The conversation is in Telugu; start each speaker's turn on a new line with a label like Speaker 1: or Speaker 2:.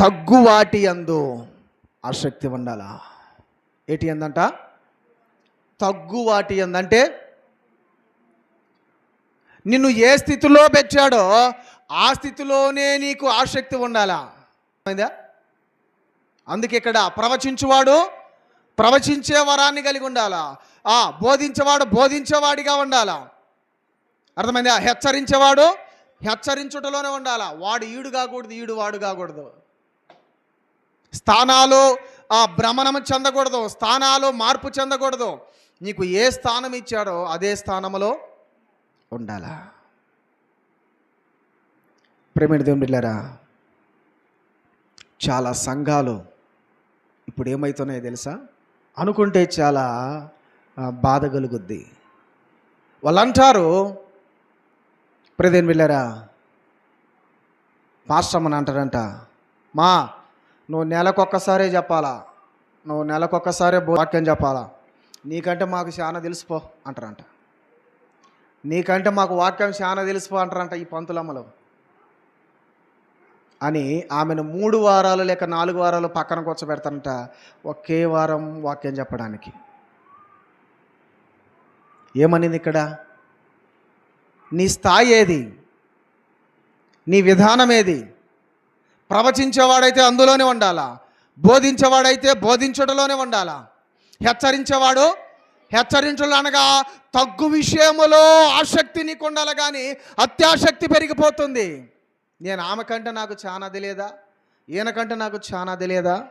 Speaker 1: తగ్గువాటి అందు ఆసక్తి ఉండాలా? ఏటి అందంట తగ్గువాటి అందంటే నిన్ను ఏ స్థితిలో పెట్టాడో ఆ స్థితిలోనే నీకు ఆసక్తి ఉండాలా? అర్థమైందా? అందుకే ఇక్కడ ప్రవచించువాడు ప్రవచించే వరాన్ని కలిగి ఉండాలా? ఆ బోధించేవాడు బోధించేవాడిగా ఉండాలా? అర్థమైందా? హెచ్చరించేవాడు హెచ్చరించుటలోనే ఉండాలా? వాడు ఈడు కాకూడదు ఈడు వాడు కాకూడదు స్థానాలు ఆ భ్రమణం చెందకూడదు స్థానాలు మార్పు చెందకూడదు. నీకు ఏ స్థానం ఇచ్చాడో అదే స్థానంలో ఉండాలా? ప్రేమిడి దేవుని చాలా సంఘాలు ఇప్పుడు ఏమవుతున్నాయో తెలుసా? అనుకుంటే చాలా బాధ కలుగుద్ది. వాళ్ళు అంటారు ప్రదేని వెళ్ళారా పాస్టమ్మని అంటారంట మా నువ్వు నెలకొక్కసారే చెప్పాలా? నువ్వు నెలకొక్కసారే వాక్యం చెప్పాలా? నీకంటే మాకు చాలా తెలిసిపో అంటారంట. నీకంటే మాకు వాక్యం చాలా తెలిసిపో అంటారంట ఈ పంతులమ్మలు. అని ఆమెను మూడు వారాలు లేక నాలుగు వారాలు పక్కన కూర్చోబెడతారంట ఒకే వారం వాక్యం చెప్పడానికి. ఏమనింది ఇక్కడ? నీ స్థాయి ఏది? నీ విధానం ఏది? ప్రవచించేవాడైతే అందులోనే ఉండాలా? బోధించేవాడైతే బోధించడంలోనే ఉండాలా? హెచ్చరించేవాడు? హెచ్చరించడం అనగా తగ్గు విషయములో ఆసక్తి నీకు ఉండాలి కానీ అత్యాసక్తి పెరిగిపోతుంది. నేను ఆమె కంటే నాకు చాలా తెలియదా? ఈయనకంటే నాకు చాలా తెలియదా?